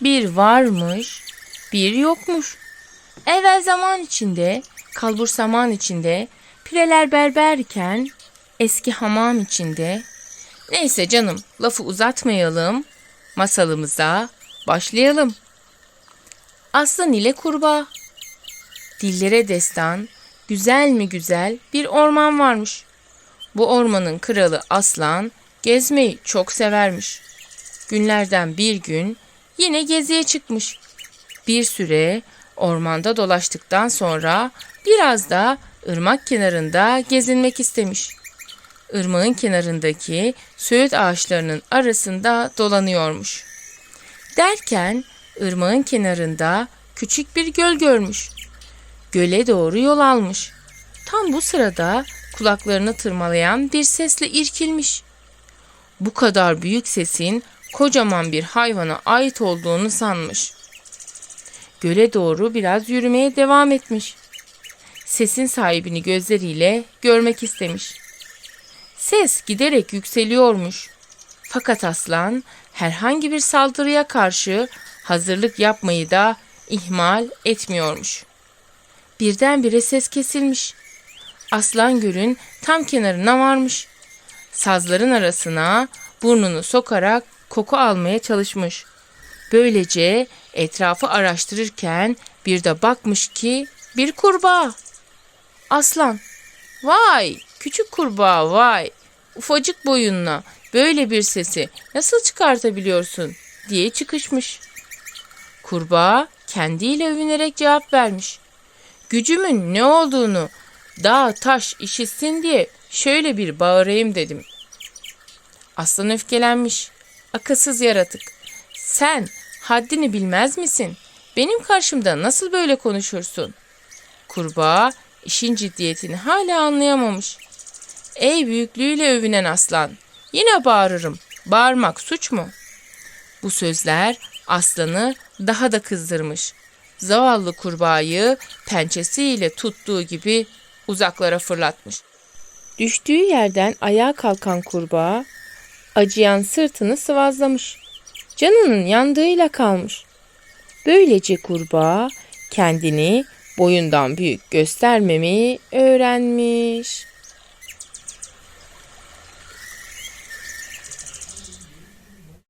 Bir varmış, bir yokmuş. Evvel zaman içinde, kalbur saman içinde, pireler berberken, eski hamam içinde. Neyse canım, lafı uzatmayalım, masalımıza başlayalım. Aslan ile kurbağa. Dillere destan, güzel mi güzel bir orman varmış. Bu ormanın kralı aslan gezmeyi çok severmiş. Günlerden bir gün yine geziye çıkmış. Bir süre ormanda dolaştıktan sonra biraz da ırmak kenarında gezinmek istemiş. Irmağın kenarındaki söğüt ağaçlarının arasında dolanıyormuş. Derken ırmağın kenarında küçük bir göl görmüş. Göle doğru yol almış. Tam bu sırada kulaklarını tırmalayan bir sesle irkilmiş. Bu kadar büyük sesin kocaman bir hayvana ait olduğunu sanmış. Göle doğru biraz yürümeye devam etmiş. Sesin sahibini gözleriyle görmek istemiş. Ses giderek yükseliyormuş. Fakat aslan herhangi bir saldırıya karşı hazırlık yapmayı da ihmal etmiyormuş. Birdenbire ses kesilmiş. Aslan gölün tam kenarına varmış. Sazların arasına burnunu sokarak koku almaya çalışmış. Böylece etrafı araştırırken bir de bakmış ki bir kurbağa. Aslan, vay küçük kurbağa vay, ufacık boyunla böyle bir sesi nasıl çıkartabiliyorsun diye çıkışmış. Kurbağa kendiyle övünerek cevap vermiş. Gücümün ne olduğunu dağ taş işitsin diye şöyle bir bağırayım dedim. Aslan öfkelenmiş. Akılsız yaratık. Sen haddini bilmez misin? Benim karşımda nasıl böyle konuşursun? Kurbağa işin ciddiyetini hala anlayamamış. Ey büyüklüğüyle övünen aslan, yine bağırırım. Bağırmak suç mu? Bu sözler aslanı daha da kızdırmış. Zavallı kurbağayı pençesiyle tuttuğu gibi uzaklara fırlatmış. Düştüğü yerden ayağa kalkan kurbağa acıyan sırtını sıvazlamış. Canının yandığıyla kalmış. Böylece kurbağa kendini boyundan büyük göstermemeyi öğrenmiş.